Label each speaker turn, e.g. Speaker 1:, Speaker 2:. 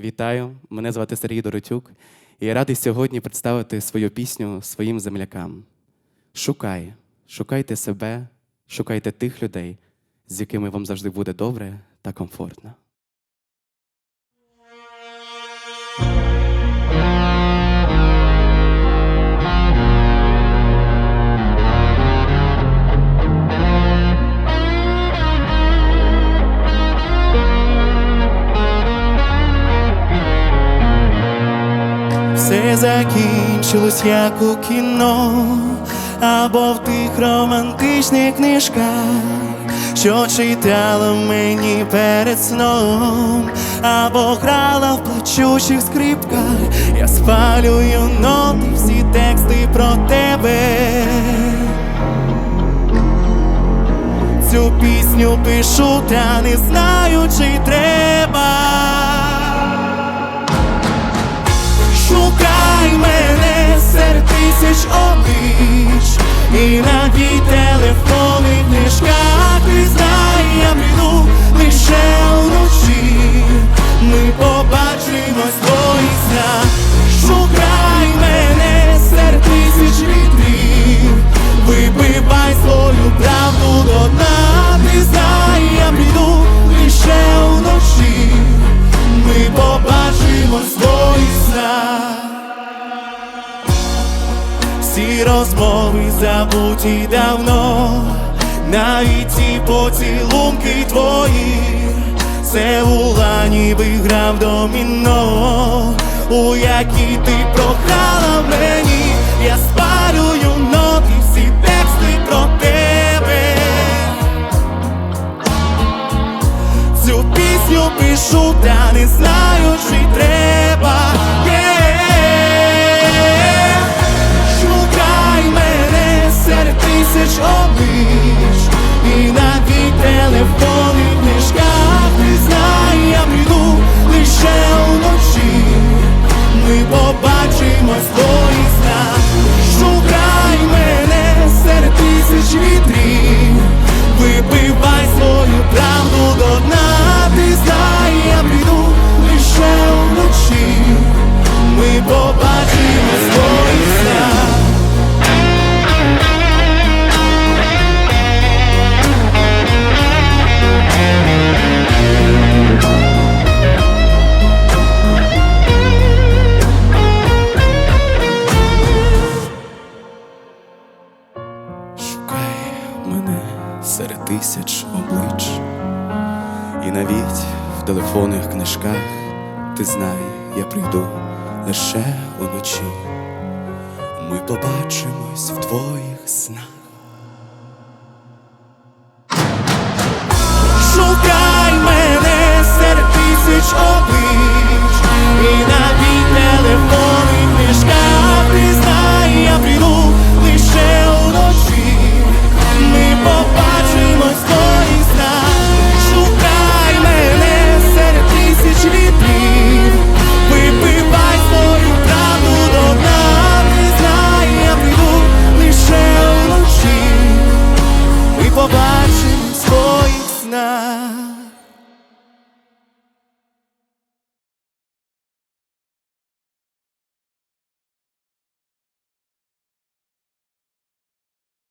Speaker 1: Вітаю! Мене звати Сергій Доротюк, і я радий сьогодні представити свою пісню своїм землякам. Шукай, шукайте себе, шукайте тих людей, з якими вам завжди буде добре та комфортно.
Speaker 2: Все закінчилось як у кіно, або в тих романтичних книжках, що читала мені перед сном, або грала в плачучих скрипках. Я спалюю ноти, всі тексти про тебе. Цю пісню пишу, та не знаю, всі розмови забуті давно, навіть ці поцілунки твої, це була ніби гра в доміно, у якій ти програла мені, я спалюю ноти, всі тексти про тебе. Цю пісню пишу, та не знаю, чи треба. Тисяч облич, і
Speaker 1: навіть в телефонних книжках ти знай, я прийду лише уночі. Ми побачимось в твоїх снах.
Speaker 2: Шукай мене серед тисяч облич Ми в твоїх снах